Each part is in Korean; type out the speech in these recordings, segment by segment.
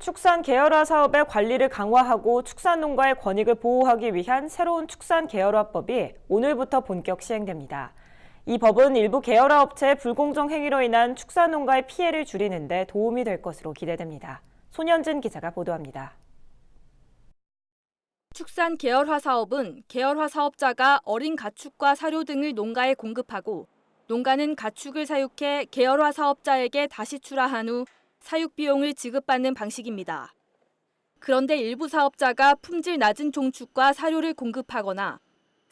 축산 계열화 사업의 관리를 강화하고 축산농가의 권익을 보호하기 위한 새로운 축산 계열화법이 오늘부터 본격 시행됩니다. 이 법은 일부 계열화 업체의 불공정 행위로 인한 축산농가의 피해를 줄이는 데 도움이 될 것으로 기대됩니다. 손현진 기자가 보도합니다. 축산 계열화 사업은 계열화 사업자가 어린 가축과 사료 등을 농가에 공급하고 농가는 가축을 사육해 계열화 사업자에게 다시 출하한 후 사육 비용을 지급받는 방식입니다. 그런데 일부 사업자가 품질 낮은 종축과 사료를 공급하거나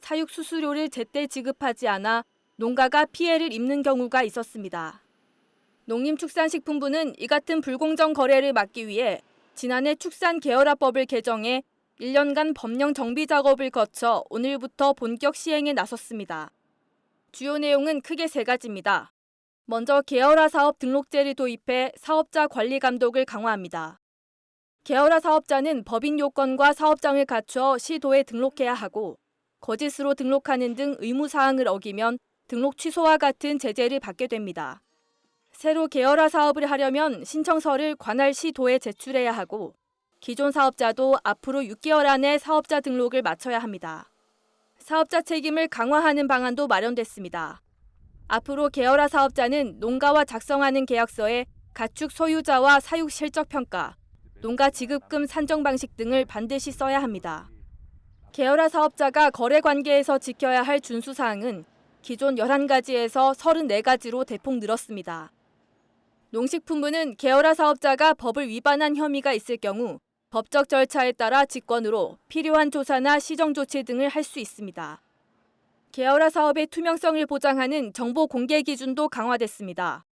사육 수수료를 제때 지급하지 않아 농가가 피해를 입는 경우가 있었습니다. 농림축산식품부는 이 같은 불공정 거래를 막기 위해 지난해 축산 계열화법을 개정해 1년간 법령 정비 작업을 거쳐 오늘부터 본격 시행에 나섰습니다. 주요 내용은 크게 세 가지입니다. 먼저 계열화 사업 등록제를 도입해 사업자 관리 감독을 강화합니다. 계열화 사업자는 법인 요건과 사업장을 갖춰 시도에 등록해야 하고 거짓으로 등록하는 등 의무 사항을 어기면 등록 취소와 같은 제재를 받게 됩니다. 새로 계열화 사업을 하려면 신청서를 관할 시도에 제출해야 하고 기존 사업자도 앞으로 6개월 안에 사업자 등록을 마쳐야 합니다. 사업자 책임을 강화하는 방안도 마련됐습니다. 앞으로 계열화 사업자는 농가와 작성하는 계약서에 가축 소유자와 사육 실적 평가, 농가 지급금 산정 방식 등을 반드시 써야 합니다. 계열화 사업자가 거래 관계에서 지켜야 할 준수 사항은 기존 11가지에서 34가지로 대폭 늘었습니다. 농식품부는 계열화 사업자가 법을 위반한 혐의가 있을 경우 법적 절차에 따라 직권으로 필요한 조사나 시정 조치 등을 할 수 있습니다. 계열화 사업의 투명성을 보장하는 정보 공개 기준도 강화됐습니다.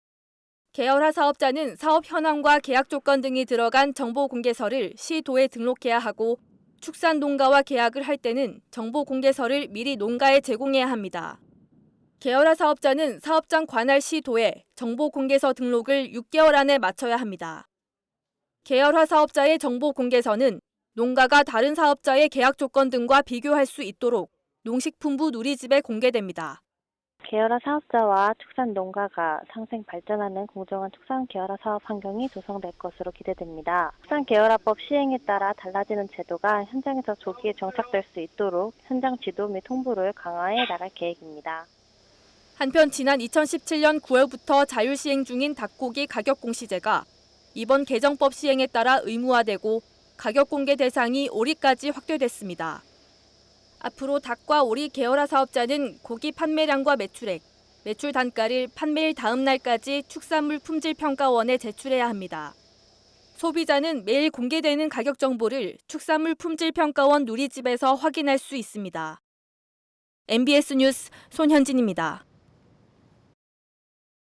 계열화 사업자는 사업 현황과 계약 조건 등이 들어간 정보 공개서를 시도에 등록해야 하고 축산 농가와 계약을 할 때는 정보 공개서를 미리 농가에 제공해야 합니다. 계열화 사업자는 사업장 관할 시도에 정보 공개서 등록을 6개월 안에 마쳐야 합니다. 계열화 사업자의 정보 공개서는 농가가 다른 사업자의 계약 조건 등과 비교할 수 있도록 농식품부 누리집에 공개됩니다. 계열화 사업자와 축산 농가가 상생 발전하는 공정한 축산 계열화 사업 환경이 조성될 것으로 기대됩니다. 축산 계열화법 시행에 따라 달라지는 제도가 현장에서 조기에 정착될 수 있도록 현장 지도 및 홍보를 강화해 나갈 계획입니다. 한편 지난 2017년 9월부터 자율 시행 중인 닭고기 가격 공시제가 이번 개정법 시행에 따라 의무화되고 가격 공개 대상이 오리까지 확대됐습니다. 앞으로 닭과 오리 계열화 사업자는 고기 판매량과 매출액, 매출 단가를 판매일 다음 날까지 축산물 품질 평가원에 제출해야 합니다. 소비자는 매일 공개되는 가격 정보를 축산물 품질 평가원 누리집에서 확인할 수 있습니다. MBS 뉴스 손현진입니다.